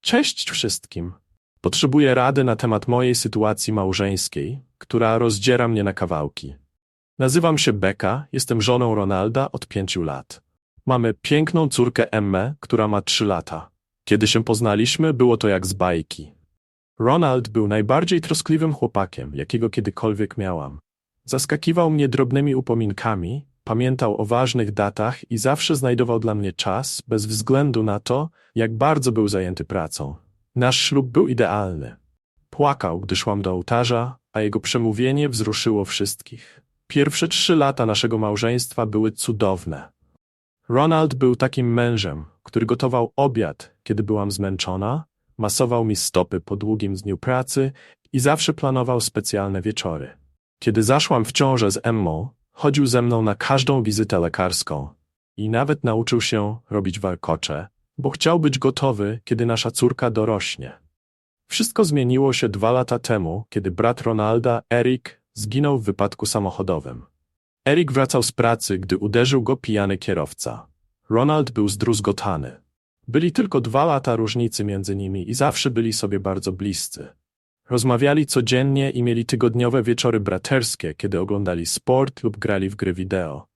Cześć wszystkim. Potrzebuję rady na temat mojej sytuacji małżeńskiej, która rozdziera mnie na kawałki. Nazywam się Becca, jestem żoną Ronalda od pięciu lat. Mamy piękną córkę Emmę, która ma trzy lata. Kiedy się poznaliśmy, było to jak z bajki. Ronald był najbardziej troskliwym chłopakiem, jakiego kiedykolwiek miałam. Zaskakiwał mnie drobnymi upominkami, pamiętał o ważnych datach i zawsze znajdował dla mnie czas, bez względu na to, jak bardzo był zajęty pracą. Nasz ślub był idealny. Płakał, gdy szłam do ołtarza, a jego przemówienie wzruszyło wszystkich. Pierwsze trzy lata naszego małżeństwa były cudowne. Ronald był takim mężem, który gotował obiad, kiedy byłam zmęczona, masował mi stopy po długim dniu pracy i zawsze planował specjalne wieczory. Kiedy zaszłam w ciążę z Emmą, chodził ze mną na każdą wizytę lekarską i nawet nauczył się robić warkocze, bo chciał być gotowy, kiedy nasza córka dorośnie. Wszystko zmieniło się dwa lata temu, kiedy brat Ronalda, Eric, zginął w wypadku samochodowym. Eric wracał z pracy, gdy uderzył go pijany kierowca. Ronald był zdruzgotany. Byli tylko dwa lata różnicy między nimi i zawsze byli sobie bardzo bliscy. Rozmawiali codziennie i mieli tygodniowe wieczory braterskie, kiedy oglądali sport lub grali w gry wideo.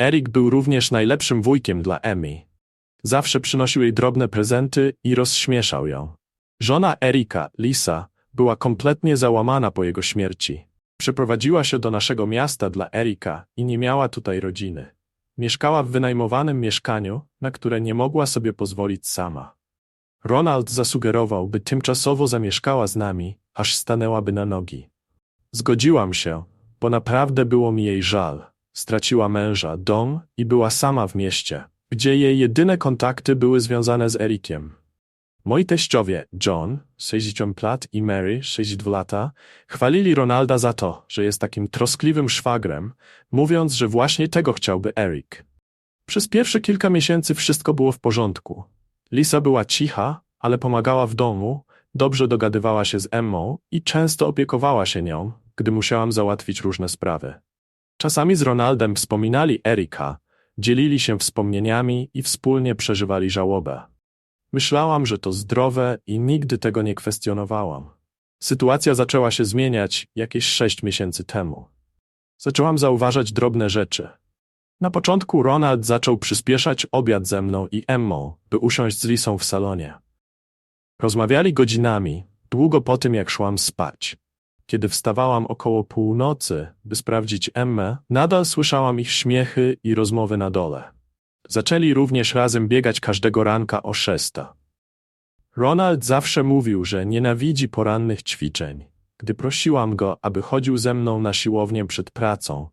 Eric był również najlepszym wujkiem dla Emmy. Zawsze przynosił jej drobne prezenty i rozśmieszał ją. Żona Erika, Lisa, była kompletnie załamana po jego śmierci. Przeprowadziła się do naszego miasta dla Erika i nie miała tutaj rodziny. Mieszkała w wynajmowanym mieszkaniu, na które nie mogła sobie pozwolić sama. Ronald zasugerował, by tymczasowo zamieszkała z nami, aż stanęłaby na nogi. Zgodziłam się, bo naprawdę było mi jej żal. Straciła męża, dom i była sama w mieście, gdzie jej jedyne kontakty były związane z Erikiem. Moi teściowie, John, 60 lat i Mary, 62 lata, chwalili Ronalda za to, że jest takim troskliwym szwagrem, mówiąc, że właśnie tego chciałby Eric. Przez pierwsze kilka miesięcy wszystko było w porządku. Lisa była cicha, ale pomagała w domu, dobrze dogadywała się z Emmą i często opiekowała się nią, gdy musiałam załatwić różne sprawy. Czasami z Ronaldem wspominali Erika, dzielili się wspomnieniami i wspólnie przeżywali żałobę. Myślałam, że to zdrowe i nigdy tego nie kwestionowałam. Sytuacja zaczęła się zmieniać jakieś sześć miesięcy temu. Zaczęłam zauważać drobne rzeczy. Na początku Ronald zaczął przyspieszać obiad ze mną i Emmą, by usiąść z Lisą w salonie. Rozmawiali godzinami, długo po tym jak szłam spać. Kiedy wstawałam około północy, by sprawdzić Emmę, nadal słyszałam ich śmiechy i rozmowy na dole. Zaczęli również razem biegać każdego ranka o szesta. Ronald zawsze mówił, że nienawidzi porannych ćwiczeń. Gdy prosiłam go, aby chodził ze mną na siłownię przed pracą,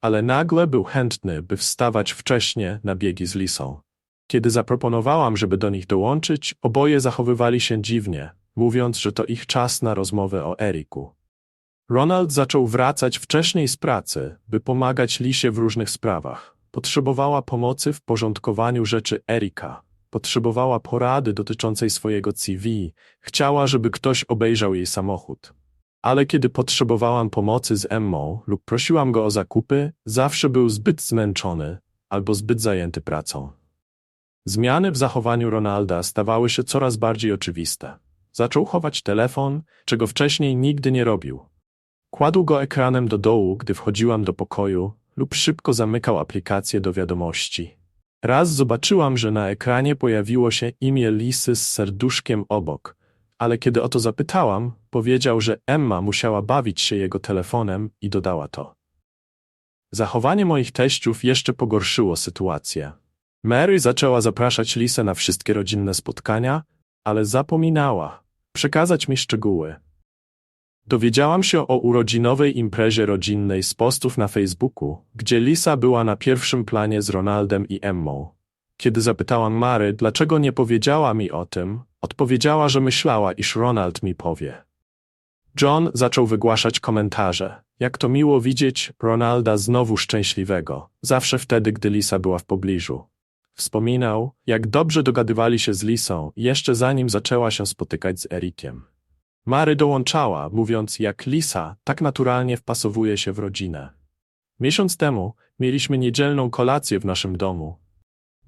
ale nagle był chętny, by wstawać wcześnie na biegi z Lisą. Kiedy zaproponowałam, żeby do nich dołączyć, oboje zachowywali się dziwnie, mówiąc, że to ich czas na rozmowę o Eriku. Ronald zaczął wracać wcześniej z pracy, by pomagać Lisie w różnych sprawach. Potrzebowała pomocy w porządkowaniu rzeczy Erika. Potrzebowała porady dotyczącej swojego CV. Chciała, żeby ktoś obejrzał jej samochód. Ale kiedy potrzebowałam pomocy z Emmą lub prosiłam go o zakupy, zawsze był zbyt zmęczony albo zbyt zajęty pracą. Zmiany w zachowaniu Ronalda stawały się coraz bardziej oczywiste. Zaczął chować telefon, czego wcześniej nigdy nie robił. Kładł go ekranem do dołu, gdy wchodziłam do pokoju, lub szybko zamykał aplikację do wiadomości. Raz zobaczyłam, że na ekranie pojawiło się imię Lisy z serduszkiem obok, ale kiedy o to zapytałam, powiedział, że Emma musiała bawić się jego telefonem i dodała to. Zachowanie moich teściów jeszcze pogorszyło sytuację. Mary zaczęła zapraszać Lisę na wszystkie rodzinne spotkania, ale zapominała przekazać mi szczegóły. Dowiedziałam się o urodzinowej imprezie rodzinnej z postów na Facebooku, gdzie Lisa była na pierwszym planie z Ronaldem i Emmą. Kiedy zapytałam Mary, dlaczego nie powiedziała mi o tym, odpowiedziała, że myślała, iż Ronald mi powie. John zaczął wygłaszać komentarze. Jak to miło widzieć Ronalda znowu szczęśliwego, zawsze wtedy, gdy Lisa była w pobliżu. Wspominał, jak dobrze dogadywali się z Lisą, jeszcze zanim zaczęła się spotykać z Erikiem. Mary dołączała, mówiąc, jak Lisa tak naturalnie wpasowuje się w rodzinę. Miesiąc temu mieliśmy niedzielną kolację w naszym domu.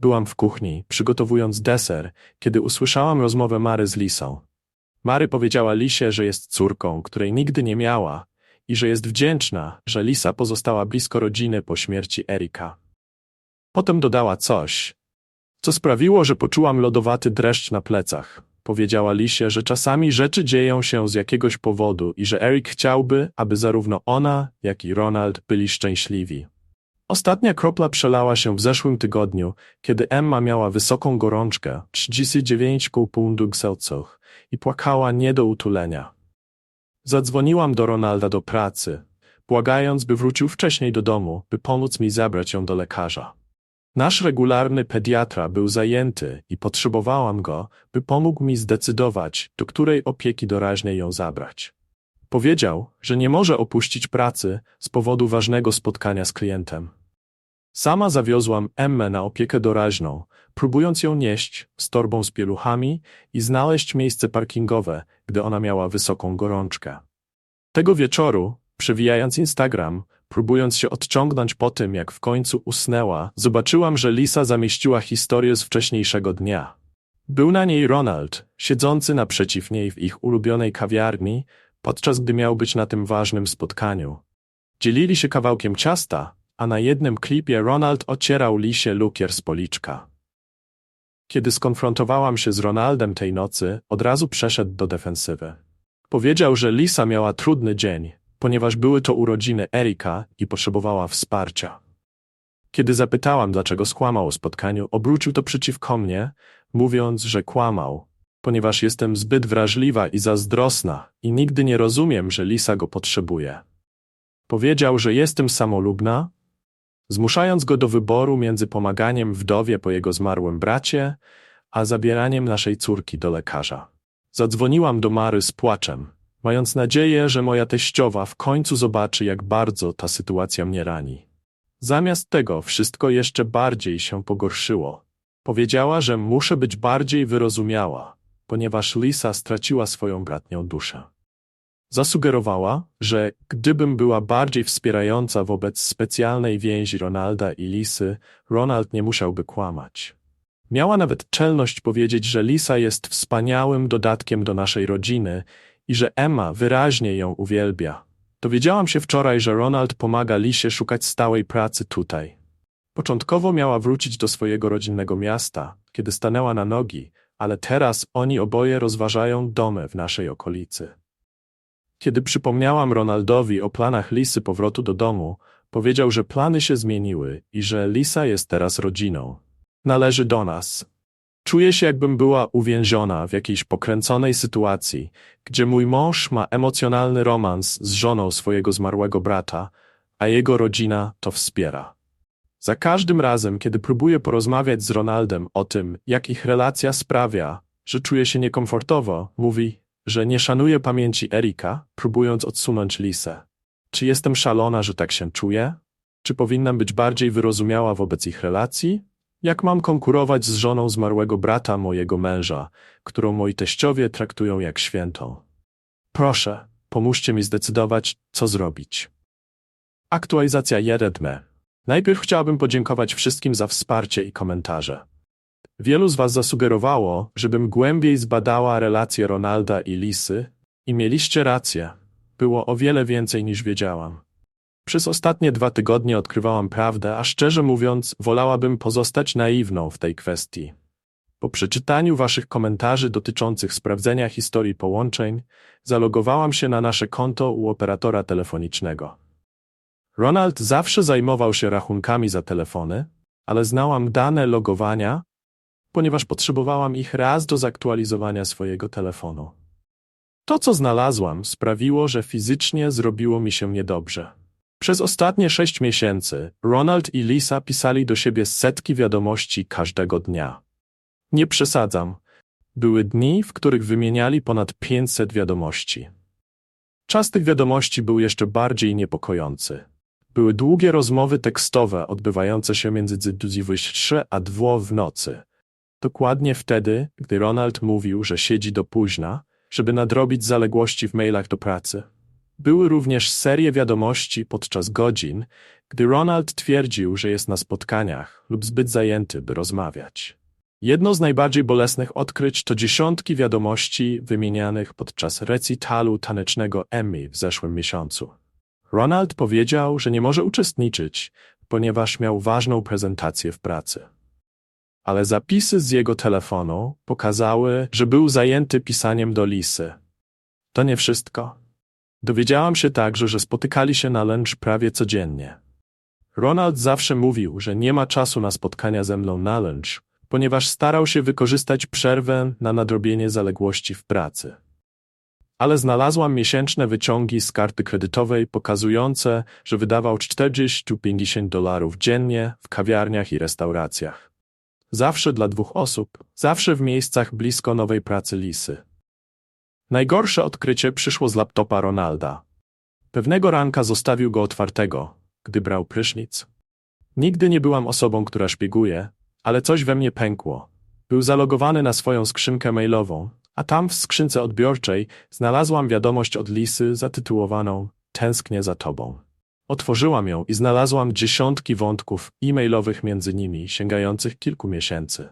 Byłam w kuchni, przygotowując deser, kiedy usłyszałam rozmowę Mary z Lisą. Mary powiedziała Lisie, że jest córką, której nigdy nie miała i że jest wdzięczna, że Lisa pozostała blisko rodziny po śmierci Erika. Potem dodała coś, co sprawiło, że poczułam lodowaty dreszcz na plecach. Powiedziała Lisie, że czasami rzeczy dzieją się z jakiegoś powodu i że Eric chciałby, aby zarówno ona, jak i Ronald byli szczęśliwi. Ostatnia kropla przelała się w zeszłym tygodniu, kiedy Emma miała wysoką gorączkę 39,5 punktów Celsius i płakała nie do utulenia. Zadzwoniłam do Ronalda do pracy, błagając, by wrócił wcześniej do domu, by pomóc mi zabrać ją do lekarza. Nasz regularny pediatra był zajęty i potrzebowałam go, by pomógł mi zdecydować, do której opieki doraźnej ją zabrać. Powiedział, że nie może opuścić pracy z powodu ważnego spotkania z klientem. Sama zawiozłam Emmę na opiekę doraźną, próbując ją nieść z torbą z pieluchami i znaleźć miejsce parkingowe, gdy ona miała wysoką gorączkę. Tego wieczoru, przewijając Instagram, próbując się odciągnąć po tym, jak w końcu usnęła, zobaczyłam, że Lisa zamieściła historię z wcześniejszego dnia. Był na niej Ronald, siedzący naprzeciw niej w ich ulubionej kawiarni, podczas gdy miał być na tym ważnym spotkaniu. Dzielili się kawałkiem ciasta, a na jednym klipie Ronald ocierał Lisie lukier z policzka. Kiedy skonfrontowałam się z Ronaldem tej nocy, od razu przeszedł do defensywy. Powiedział, że Lisa miała trudny dzień, ponieważ były to urodziny Erika i potrzebowała wsparcia. Kiedy zapytałam, dlaczego skłamał o spotkaniu, obrócił to przeciwko mnie, mówiąc, że kłamał, ponieważ jestem zbyt wrażliwa i zazdrosna i nigdy nie rozumiem, że Lisa go potrzebuje. Powiedział, że jestem samolubna, zmuszając go do wyboru między pomaganiem wdowie po jego zmarłym bracie, a zabieraniem naszej córki do lekarza. Zadzwoniłam do Mary z płaczem, mając nadzieję, że moja teściowa w końcu zobaczy, jak bardzo ta sytuacja mnie rani. Zamiast tego wszystko jeszcze bardziej się pogorszyło. Powiedziała, że muszę być bardziej wyrozumiała, ponieważ Lisa straciła swoją bratnią duszę. Zasugerowała, że gdybym była bardziej wspierająca wobec specjalnej więzi Ronalda i Lisy, Ronald nie musiałby kłamać. Miała nawet czelność powiedzieć, że Lisa jest wspaniałym dodatkiem do naszej rodziny i że Emma wyraźnie ją uwielbia. Dowiedziałam się wczoraj, że Ronald pomaga Lisie szukać stałej pracy tutaj. Początkowo miała wrócić do swojego rodzinnego miasta, kiedy stanęła na nogi, ale teraz oni oboje rozważają domy w naszej okolicy. Kiedy przypomniałam Ronaldowi o planach Lisy powrotu do domu, powiedział, że plany się zmieniły i że Lisa jest teraz rodziną. Należy do nas. Czuję się, jakbym była uwięziona w jakiejś pokręconej sytuacji, gdzie mój mąż ma emocjonalny romans z żoną swojego zmarłego brata, a jego rodzina to wspiera. Za każdym razem, kiedy próbuję porozmawiać z Ronaldem o tym, jak ich relacja sprawia, że czuję się niekomfortowo, mówi, że nie szanuje pamięci Erika, próbując odsunąć Lisę. Czy jestem szalona, że tak się czuję? Czy powinnam być bardziej wyrozumiała wobec ich relacji? Jak mam konkurować z żoną zmarłego brata mojego męża, którą moi teściowie traktują jak świętą? Proszę, pomóżcie mi zdecydować, co zrobić. Aktualizacja 1. Najpierw chciałabym podziękować wszystkim za wsparcie i komentarze. Wielu z Was zasugerowało, żebym głębiej zbadała relacje Ronalda i Lisy i mieliście rację. Było o wiele więcej niż wiedziałam. Przez ostatnie dwa tygodnie odkrywałam prawdę, a szczerze mówiąc, wolałabym pozostać naiwną w tej kwestii. Po przeczytaniu Waszych komentarzy dotyczących sprawdzenia historii połączeń, zalogowałam się na nasze konto u operatora telefonicznego. Ronald zawsze zajmował się rachunkami za telefony, ale znałam dane logowania, ponieważ potrzebowałam ich raz do zaktualizowania swojego telefonu. To, co znalazłam, sprawiło, że fizycznie zrobiło mi się niedobrze. Przez ostatnie sześć miesięcy Ronald i Lisa pisali do siebie setki wiadomości każdego dnia. Nie przesadzam. Były dni, w których wymieniali ponad 500 wiadomości. Czas tych wiadomości był jeszcze bardziej niepokojący. Były długie rozmowy tekstowe odbywające się między 23 a 2 w nocy. Dokładnie wtedy, gdy Ronald mówił, że siedzi do późna, żeby nadrobić zaległości w mailach do pracy. Były również serie wiadomości podczas godzin, gdy Ronald twierdził, że jest na spotkaniach lub zbyt zajęty, by rozmawiać. Jedno z najbardziej bolesnych odkryć to dziesiątki wiadomości wymienianych podczas recitalu tanecznego Emmy w zeszłym miesiącu. Ronald powiedział, że nie może uczestniczyć, ponieważ miał ważną prezentację w pracy. Ale zapisy z jego telefonu pokazały, że był zajęty pisaniem do Lisy. To nie wszystko. Dowiedziałam się także, że spotykali się na lunch prawie codziennie. Ronald zawsze mówił, że nie ma czasu na spotkania ze mną na lunch, ponieważ starał się wykorzystać przerwę na nadrobienie zaległości w pracy. Ale znalazłam miesięczne wyciągi z karty kredytowej pokazujące, że wydawał 40-50 dolarów dziennie w kawiarniach i restauracjach. Zawsze dla dwóch osób, zawsze w miejscach blisko nowej pracy Lisy. Najgorsze odkrycie przyszło z laptopa Ronalda. Pewnego ranka zostawił go otwartego, gdy brał prysznic. Nigdy nie byłam osobą, która szpieguje, ale coś we mnie pękło. Był zalogowany na swoją skrzynkę mailową, a tam w skrzynce odbiorczej znalazłam wiadomość od Lisy zatytułowaną Tęsknię za tobą. Otworzyłam ją i znalazłam dziesiątki wątków e-mailowych między nimi, sięgających kilku miesięcy.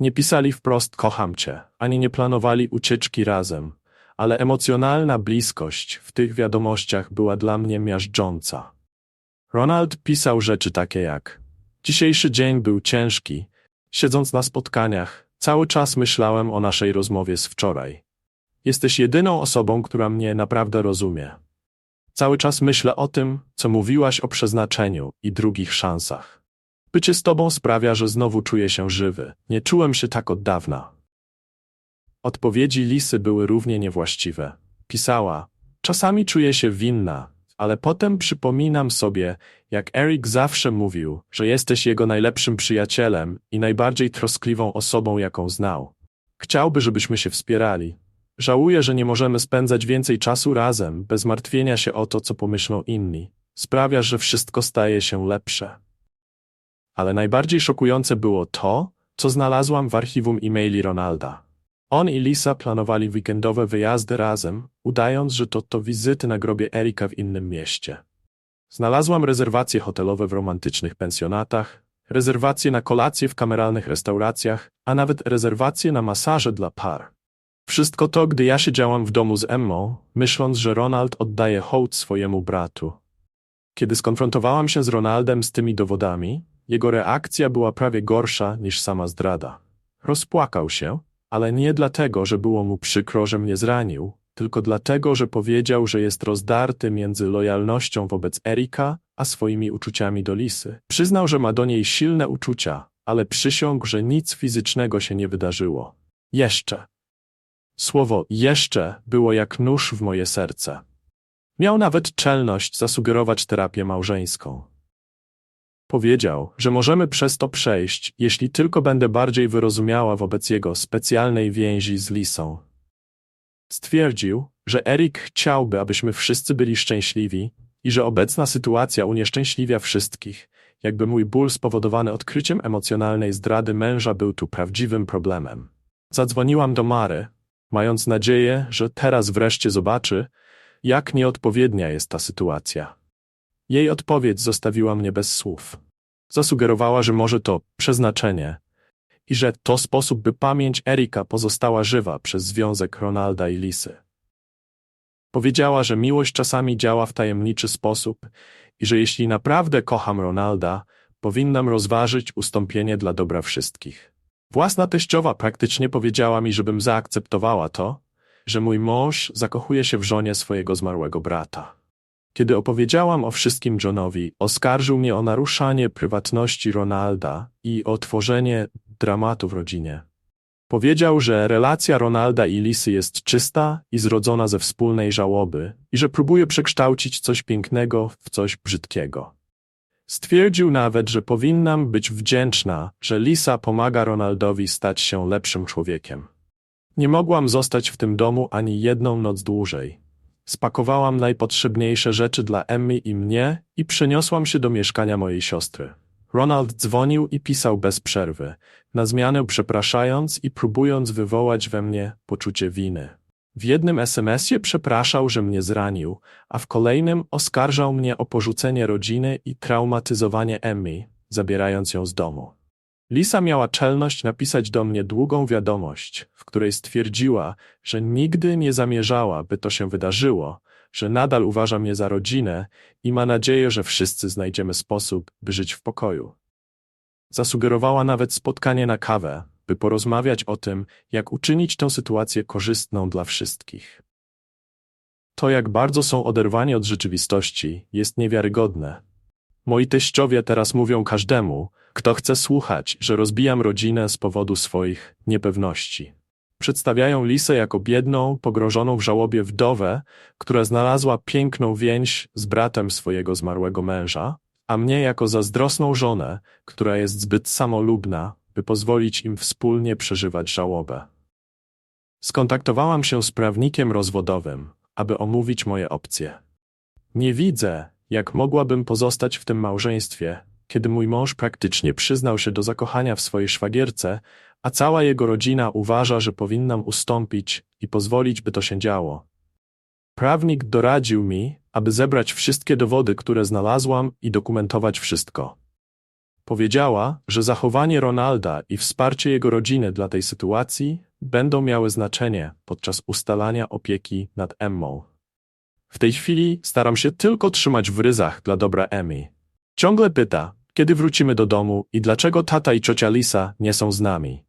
Nie pisali wprost kocham cię, ani nie planowali ucieczki razem, ale emocjonalna bliskość w tych wiadomościach była dla mnie miażdżąca. Ronald pisał rzeczy takie jak Dzisiejszy dzień był ciężki. Siedząc na spotkaniach, cały czas myślałem o naszej rozmowie z wczoraj. Jesteś jedyną osobą, która mnie naprawdę rozumie. Cały czas myślę o tym, co mówiłaś o przeznaczeniu i drugich szansach. Bycie z tobą sprawia, że znowu czuję się żywy. Nie czułem się tak od dawna. Odpowiedzi Lisy były równie niewłaściwe. Pisała, czasami czuję się winna, ale potem przypominam sobie, jak Eric zawsze mówił, że jesteś jego najlepszym przyjacielem i najbardziej troskliwą osobą, jaką znał. Chciałby, żebyśmy się wspierali. Żałuję, że nie możemy spędzać więcej czasu razem, bez martwienia się o to, co pomyślą inni. Sprawia, że wszystko staje się lepsze. Ale najbardziej szokujące było to, co znalazłam w archiwum e-maili Ronalda. On i Lisa planowali weekendowe wyjazdy razem, udając, że to to wizyty na grobie Erika w innym mieście. Znalazłam rezerwacje hotelowe w romantycznych pensjonatach, rezerwacje na kolacje w kameralnych restauracjach, a nawet rezerwacje na masaże dla par. Wszystko to, gdy ja siedziałam w domu z Emmą, myśląc, że Ronald oddaje hołd swojemu bratu. Kiedy skonfrontowałam się z Ronaldem z tymi dowodami, jego reakcja była prawie gorsza niż sama zdrada. Rozpłakał się, ale nie dlatego, że było mu przykro, że mnie zranił, tylko dlatego, że powiedział, że jest rozdarty między lojalnością wobec Erika, a swoimi uczuciami do Lisy. Przyznał, że ma do niej silne uczucia, ale przysiągł, że nic fizycznego się nie wydarzyło. Jeszcze. Słowo jeszcze było jak nóż w moje serce. Miał nawet czelność zasugerować terapię małżeńską. Powiedział, że możemy przez to przejść, jeśli tylko będę bardziej wyrozumiała wobec jego specjalnej więzi z Lisą. Stwierdził, że Erik chciałby, abyśmy wszyscy byli szczęśliwi i że obecna sytuacja unieszczęśliwia wszystkich, jakby mój ból spowodowany odkryciem emocjonalnej zdrady męża był tu prawdziwym problemem. Zadzwoniłam do Mary, mając nadzieję, że teraz wreszcie zobaczy, jak nieodpowiednia jest ta sytuacja. Jej odpowiedź zostawiła mnie bez słów. Zasugerowała, że może to przeznaczenie i że to sposób, by pamięć Erika pozostała żywa przez związek Ronalda i Lisy. Powiedziała, że miłość czasami działa w tajemniczy sposób i że jeśli naprawdę kocham Ronalda, powinnam rozważyć ustąpienie dla dobra wszystkich. Własna teściowa praktycznie powiedziała mi, żebym zaakceptowała to, że mój mąż zakochuje się w żonie swojego zmarłego brata. Kiedy opowiedziałam o wszystkim Johnowi, oskarżył mnie o naruszanie prywatności Ronalda i o tworzenie dramatu w rodzinie. Powiedział, że relacja Ronalda i Lisy jest czysta i zrodzona ze wspólnej żałoby i że próbuje przekształcić coś pięknego w coś brzydkiego. Stwierdził nawet, że powinnam być wdzięczna, że Lisa pomaga Ronaldowi stać się lepszym człowiekiem. Nie mogłam zostać w tym domu ani jedną noc dłużej. Spakowałam najpotrzebniejsze rzeczy dla Emmy i mnie i przeniosłam się do mieszkania mojej siostry. Ronald dzwonił i pisał bez przerwy, na zmianę przepraszając i próbując wywołać we mnie poczucie winy. W jednym SMS-ie przepraszał, że mnie zranił, a w kolejnym oskarżał mnie o porzucenie rodziny i traumatyzowanie Emmy, zabierając ją z domu. Lisa miała czelność napisać do mnie długą wiadomość, w której stwierdziła, że nigdy nie zamierzała, by to się wydarzyło, że nadal uważa mnie za rodzinę i ma nadzieję, że wszyscy znajdziemy sposób, by żyć w pokoju. Zasugerowała nawet spotkanie na kawę, by porozmawiać o tym, jak uczynić tę sytuację korzystną dla wszystkich. To, jak bardzo są oderwani od rzeczywistości, jest niewiarygodne. Moi teściowie teraz mówią każdemu, kto chce słuchać, że rozbijam rodzinę z powodu swoich niepewności. Przedstawiają Lisę jako biedną, pogrążoną w żałobie wdowę, która znalazła piękną więź z bratem swojego zmarłego męża, a mnie jako zazdrosną żonę, która jest zbyt samolubna, by pozwolić im wspólnie przeżywać żałobę. Skontaktowałam się z prawnikiem rozwodowym, aby omówić moje opcje. Nie widzę, jak mogłabym pozostać w tym małżeństwie, kiedy mój mąż praktycznie przyznał się do zakochania w swojej szwagierce, a cała jego rodzina uważa, że powinnam ustąpić i pozwolić, by to się działo. Prawnik doradził mi, aby zebrać wszystkie dowody, które znalazłam i dokumentować wszystko. Powiedziała, że zachowanie Ronalda i wsparcie jego rodziny dla tej sytuacji będą miały znaczenie podczas ustalania opieki nad Emmą. W tej chwili staram się tylko trzymać w ryzach dla dobra Emmy. Ciągle pyta, kiedy wrócimy do domu i dlaczego tata i ciocia Lisa nie są z nami.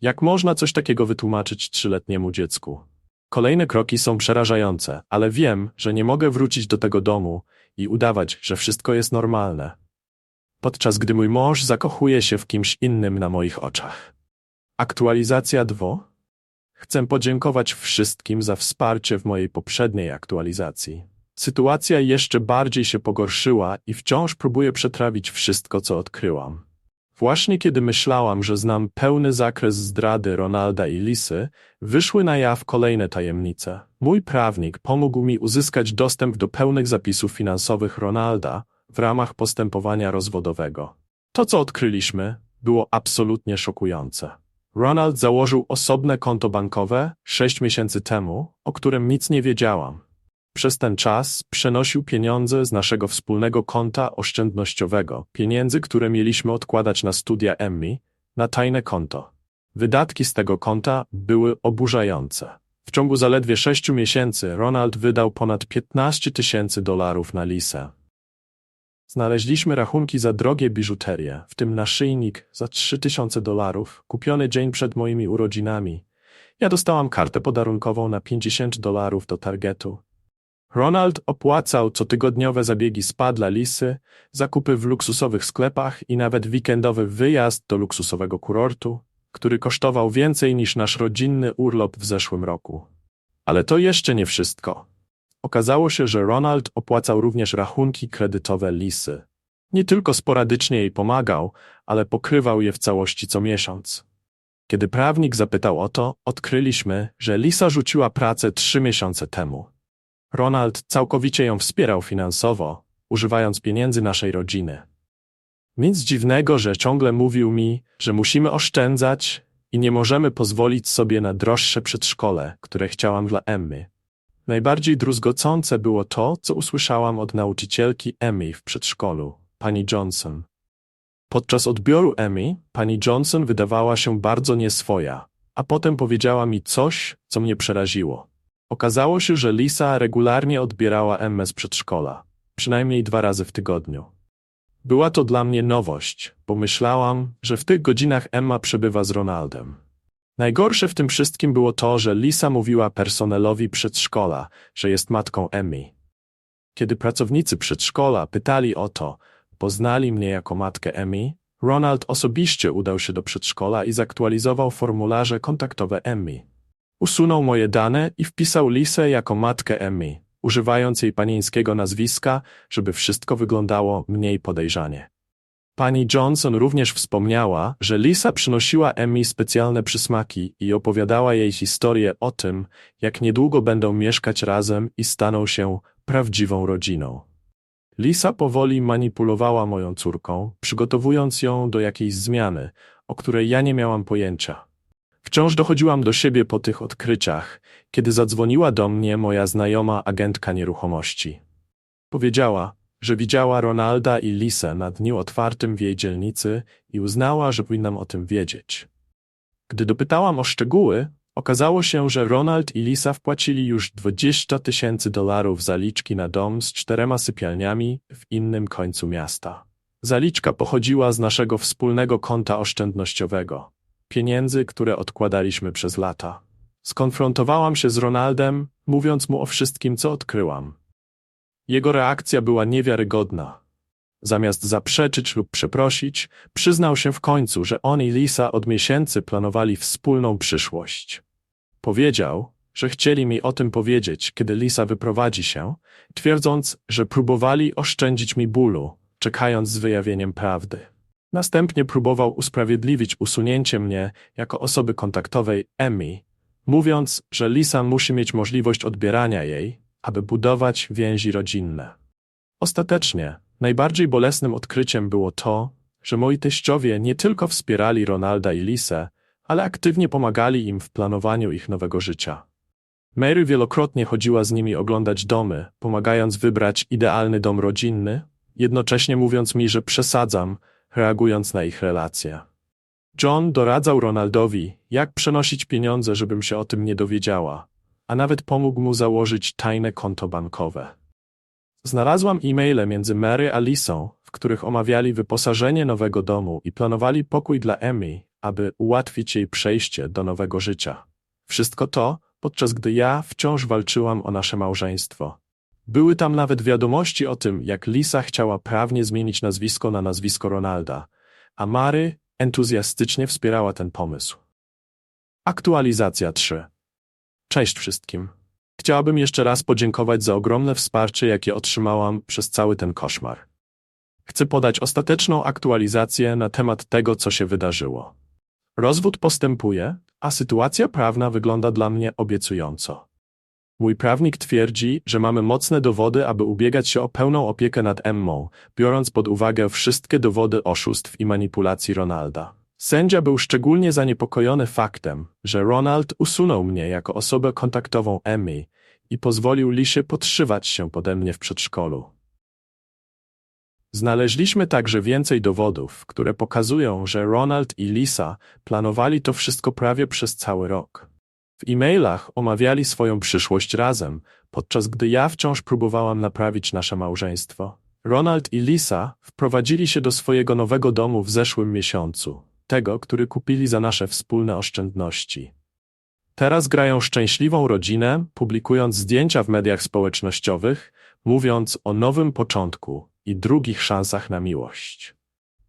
Jak można coś takiego wytłumaczyć trzyletniemu dziecku? Kolejne kroki są przerażające, ale wiem, że nie mogę wrócić do tego domu i udawać, że wszystko jest normalne. Podczas gdy mój mąż zakochuje się w kimś innym na moich oczach. Aktualizacja 2. Chcę podziękować wszystkim za wsparcie w mojej poprzedniej aktualizacji. Sytuacja jeszcze bardziej się pogorszyła i wciąż próbuję przetrawić wszystko, co odkryłam. Właśnie kiedy myślałam, że znam pełny zakres zdrady Ronalda i Lisy, wyszły na jaw kolejne tajemnice. Mój prawnik pomógł mi uzyskać dostęp do pełnych zapisów finansowych Ronalda w ramach postępowania rozwodowego. To, co odkryliśmy, było absolutnie szokujące. Ronald założył osobne konto bankowe sześć miesięcy temu, o którym nic nie wiedziałam. Przez ten czas przenosił pieniądze z naszego wspólnego konta oszczędnościowego, pieniędzy, które mieliśmy odkładać na studia Emmy, na tajne konto. Wydatki z tego konta były oburzające. W ciągu zaledwie sześciu miesięcy Ronald wydał ponad 15 tysięcy dolarów na Lisę. Znaleźliśmy rachunki za drogie biżuterie, w tym naszyjnik za 3000 dolarów, kupiony dzień przed moimi urodzinami. Ja dostałam kartę podarunkową na 50 dolarów do Targetu. Ronald opłacał cotygodniowe zabiegi spa dla Lisy, zakupy w luksusowych sklepach i nawet weekendowy wyjazd do luksusowego kurortu, który kosztował więcej niż nasz rodzinny urlop w zeszłym roku. Ale to jeszcze nie wszystko. Okazało się, że Ronald opłacał również rachunki kredytowe Lisy. Nie tylko sporadycznie jej pomagał, ale pokrywał je w całości co miesiąc. Kiedy prawnik zapytał o to, odkryliśmy, że Lisa rzuciła pracę trzy miesiące temu. Ronald całkowicie ją wspierał finansowo, używając pieniędzy naszej rodziny. Nic dziwnego, że ciągle mówił mi, że musimy oszczędzać i nie możemy pozwolić sobie na droższe przedszkole, które chciałam dla Emmy. Najbardziej druzgocące było to, co usłyszałam od nauczycielki Emmy w przedszkolu, pani Johnson. Podczas odbioru Emmy, pani Johnson wydawała się bardzo nieswoja, a potem powiedziała mi coś, co mnie przeraziło. Okazało się, że Lisa regularnie odbierała Emmę z przedszkola, przynajmniej dwa razy w tygodniu. Była to dla mnie nowość, bo myślałam, że w tych godzinach Emma przebywa z Ronaldem. Najgorsze w tym wszystkim było to, że Lisa mówiła personelowi przedszkola, że jest matką Emmy. Kiedy pracownicy przedszkola pytali o to, poznali mnie jako matkę Emmy, Ronald osobiście udał się do przedszkola i zaktualizował formularze kontaktowe Emmy. Usunął moje dane i wpisał Lisę jako matkę Emmy, używając jej panieńskiego nazwiska, żeby wszystko wyglądało mniej podejrzanie. Pani Johnson również wspomniała, że Lisa przynosiła Emmy specjalne przysmaki i opowiadała jej historię o tym, jak niedługo będą mieszkać razem i staną się prawdziwą rodziną. Lisa powoli manipulowała moją córką, przygotowując ją do jakiejś zmiany, o której ja nie miałam pojęcia. Wciąż dochodziłam do siebie po tych odkryciach, kiedy zadzwoniła do mnie moja znajoma agentka nieruchomości. Powiedziała, że widziała Ronalda i Lisę na dniu otwartym w jej dzielnicy i uznała, że powinnam o tym wiedzieć. Gdy dopytałam o szczegóły, okazało się, że Ronald i Lisa wpłacili już 20 tysięcy dolarów zaliczki na dom z czterema sypialniami w innym końcu miasta. Zaliczka pochodziła z naszego wspólnego konta oszczędnościowego, pieniędzy, które odkładaliśmy przez lata. Skonfrontowałam się z Ronaldem, mówiąc mu o wszystkim, co odkryłam. Jego reakcja była niewiarygodna. Zamiast zaprzeczyć lub przeprosić, przyznał się w końcu, że on i Lisa od miesięcy planowali wspólną przyszłość. Powiedział, że chcieli mi o tym powiedzieć, kiedy Lisa wyprowadzi się, twierdząc, że próbowali oszczędzić mi bólu, czekając z wyjawieniem prawdy. Następnie próbował usprawiedliwić usunięcie mnie jako osoby kontaktowej Emmy, mówiąc, że Lisa musi mieć możliwość odbierania jej, aby budować więzi rodzinne. Ostatecznie, najbardziej bolesnym odkryciem było to, że moi teściowie nie tylko wspierali Ronalda i Lisę, ale aktywnie pomagali im w planowaniu ich nowego życia. Mary wielokrotnie chodziła z nimi oglądać domy, pomagając wybrać idealny dom rodzinny, jednocześnie mówiąc mi, że przesadzam, reagując na ich relacje. John doradzał Ronaldowi, jak przenosić pieniądze, żebym się o tym nie dowiedziała, a nawet pomógł mu założyć tajne konto bankowe. Znalazłam e-maile między Mary a Lisą, w których omawiali wyposażenie nowego domu i planowali pokój dla Emmy, aby ułatwić jej przejście do nowego życia. Wszystko to, podczas gdy ja wciąż walczyłam o nasze małżeństwo. Były tam nawet wiadomości o tym, jak Lisa chciała prawnie zmienić nazwisko na nazwisko Ronalda, a Mary entuzjastycznie wspierała ten pomysł. Aktualizacja 3. Cześć wszystkim. Chciałabym jeszcze raz podziękować za ogromne wsparcie, jakie otrzymałam przez cały ten koszmar. Chcę podać ostateczną aktualizację na temat tego, co się wydarzyło. Rozwód postępuje, a sytuacja prawna wygląda dla mnie obiecująco. Mój prawnik twierdzi, że mamy mocne dowody, aby ubiegać się o pełną opiekę nad Emmą, biorąc pod uwagę wszystkie dowody oszustw i manipulacji Ronalda. Sędzia był szczególnie zaniepokojony faktem, że Ronald usunął mnie jako osobę kontaktową Emmy i pozwolił Lisie podszywać się pode mnie w przedszkolu. Znaleźliśmy także więcej dowodów, które pokazują, że Ronald i Lisa planowali to wszystko prawie przez cały rok. W e-mailach omawiali swoją przyszłość razem, podczas gdy ja wciąż próbowałam naprawić nasze małżeństwo. Ronald i Lisa wprowadzili się do swojego nowego domu w zeszłym miesiącu, tego, który kupili za nasze wspólne oszczędności. Teraz grają szczęśliwą rodzinę, publikując zdjęcia w mediach społecznościowych, mówiąc o nowym początku i drugich szansach na miłość.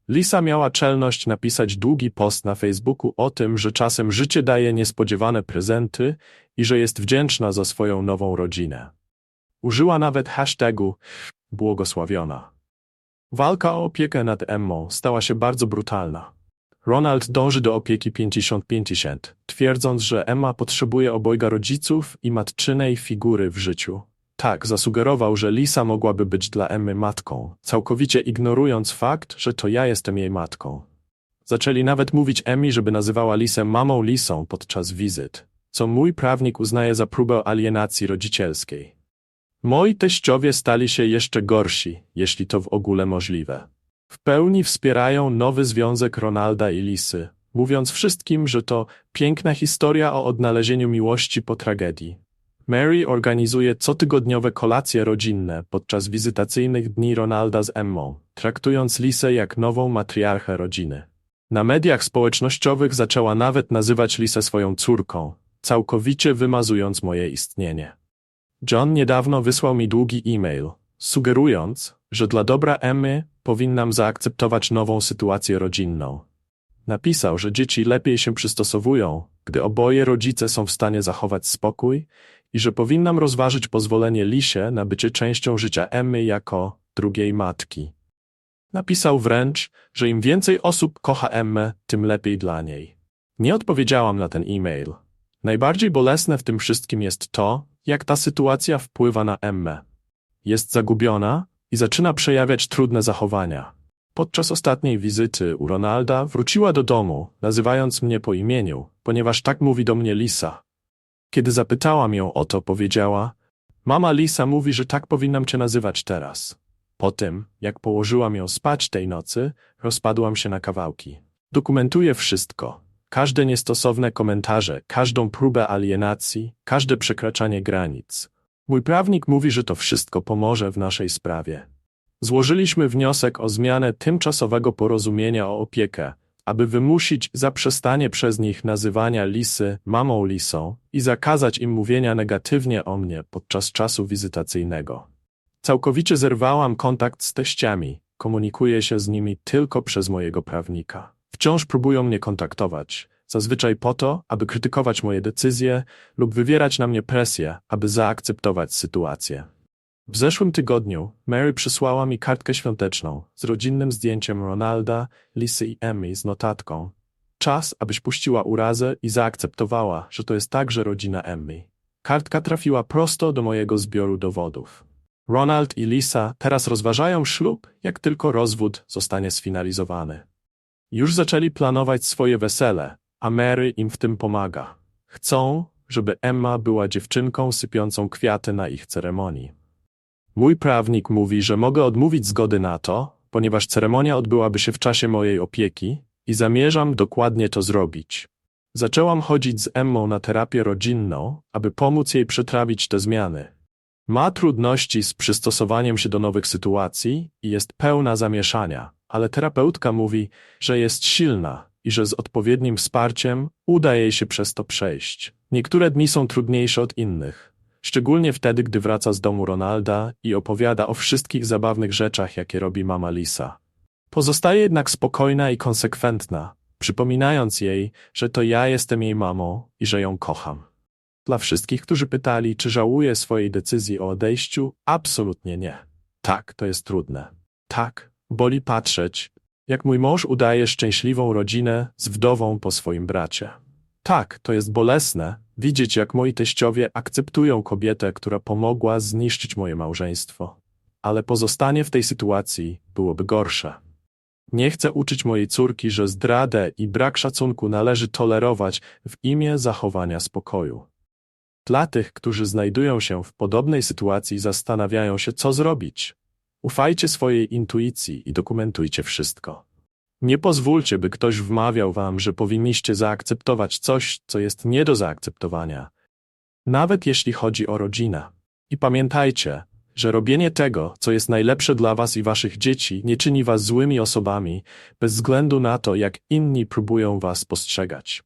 Lisa miała czelność napisać długi post na Facebooku o tym, że czasem życie daje niespodziewane prezenty i że jest wdzięczna za swoją nową rodzinę. Użyła nawet hashtagu błogosławiona. Walka o opiekę nad Emmą stała się bardzo brutalna. Ronald dąży do opieki 50-50, twierdząc, że Emma potrzebuje obojga rodziców i matczynej figury w życiu. Tak, zasugerował, że Lisa mogłaby być dla Emmy matką, całkowicie ignorując fakt, że to ja jestem jej matką. Zaczęli nawet mówić Emmy, żeby nazywała Lisę mamą Lisą podczas wizyt, co mój prawnik uznaje za próbę alienacji rodzicielskiej. Moi teściowie stali się jeszcze gorsi, jeśli to w ogóle możliwe. W pełni wspierają nowy związek Ronalda i Lisy, mówiąc wszystkim, że to piękna historia o odnalezieniu miłości po tragedii. Mary organizuje cotygodniowe kolacje rodzinne podczas wizytacyjnych dni Ronalda z Emmą, traktując Lisę jak nową matriarchę rodziny. Na mediach społecznościowych zaczęła nawet nazywać Lisę swoją córką, całkowicie wymazując moje istnienie. John niedawno wysłał mi długi e-mail, sugerując, że dla dobra Emmy powinnam zaakceptować nową sytuację rodzinną. Napisał, że dzieci lepiej się przystosowują, gdy oboje rodzice są w stanie zachować spokój i że powinnam rozważyć pozwolenie Lisie na bycie częścią życia Emmy jako drugiej matki. Napisał wręcz, że im więcej osób kocha Emmę, tym lepiej dla niej. Nie odpowiedziałam na ten e-mail. Najbardziej bolesne w tym wszystkim jest to, jak ta sytuacja wpływa na Emmę. Jest zagubiona i zaczyna przejawiać trudne zachowania. Podczas ostatniej wizyty u Ronalda wróciła do domu, nazywając mnie po imieniu, ponieważ tak mówi do mnie Lisa. Kiedy zapytałam ją o to, powiedziała: Mama Lisa mówi, że tak powinnam cię nazywać teraz. Po tym, jak położyłam ją spać tej nocy, rozpadłam się na kawałki. Dokumentuję wszystko. Każde niestosowne komentarze, każdą próbę alienacji, każde przekraczanie granic. Mój prawnik mówi, że to wszystko pomoże w naszej sprawie. Złożyliśmy wniosek o zmianę tymczasowego porozumienia o opiekę, aby wymusić zaprzestanie przez nich nazywania Lisy mamą Lisą i zakazać im mówienia negatywnie o mnie podczas czasu wizytacyjnego. Całkowicie zerwałam kontakt z teściami, komunikuję się z nimi tylko przez mojego prawnika. Wciąż próbują mnie kontaktować, zazwyczaj po to, aby krytykować moje decyzje lub wywierać na mnie presję, aby zaakceptować sytuację. W zeszłym tygodniu Mary przysłała mi kartkę świąteczną z rodzinnym zdjęciem Ronalda, Lisy i Emmy z notatką. Czas, abyś puściła urazę i zaakceptowała, że to jest także rodzina Emmy. Kartka trafiła prosto do mojego zbioru dowodów. Ronald i Lisa teraz rozważają ślub, jak tylko rozwód zostanie sfinalizowany. Już zaczęli planować swoje wesele, a Mary im w tym pomaga. Chcą, żeby Emma była dziewczynką sypiącą kwiaty na ich ceremonii. Mój prawnik mówi, że mogę odmówić zgody na to, ponieważ ceremonia odbyłaby się w czasie mojej opieki i zamierzam dokładnie to zrobić. Zaczęłam chodzić z Emmą na terapię rodzinną, aby pomóc jej przetrawić te zmiany. Ma trudności z przystosowaniem się do nowych sytuacji i jest pełna zamieszania, ale terapeutka mówi, że jest silna i że z odpowiednim wsparciem uda jej się przez to przejść. Niektóre dni są trudniejsze od innych, szczególnie wtedy, gdy wraca z domu Ronalda i opowiada o wszystkich zabawnych rzeczach, jakie robi mama Lisa. Pozostaje jednak spokojna i konsekwentna, przypominając jej, że to ja jestem jej mamą i że ją kocham. Dla wszystkich, którzy pytali, czy żałuję swojej decyzji o odejściu, absolutnie nie. Tak, to jest trudne. Tak, boli patrzeć, jak mój mąż udaje szczęśliwą rodzinę z wdową po swoim bracie. Tak, to jest bolesne, widzieć jak moi teściowie akceptują kobietę, która pomogła zniszczyć moje małżeństwo. Ale pozostanie w tej sytuacji byłoby gorsze. Nie chcę uczyć mojej córki, że zdradę i brak szacunku należy tolerować w imię zachowania spokoju. Dla tych, którzy znajdują się w podobnej sytuacji, zastanawiają się, co zrobić. Ufajcie swojej intuicji i dokumentujcie wszystko. Nie pozwólcie, by ktoś wmawiał wam, że powinniście zaakceptować coś, co jest nie do zaakceptowania, nawet jeśli chodzi o rodzinę. I pamiętajcie, że robienie tego, co jest najlepsze dla was i waszych dzieci, nie czyni was złymi osobami, bez względu na to, jak inni próbują was postrzegać.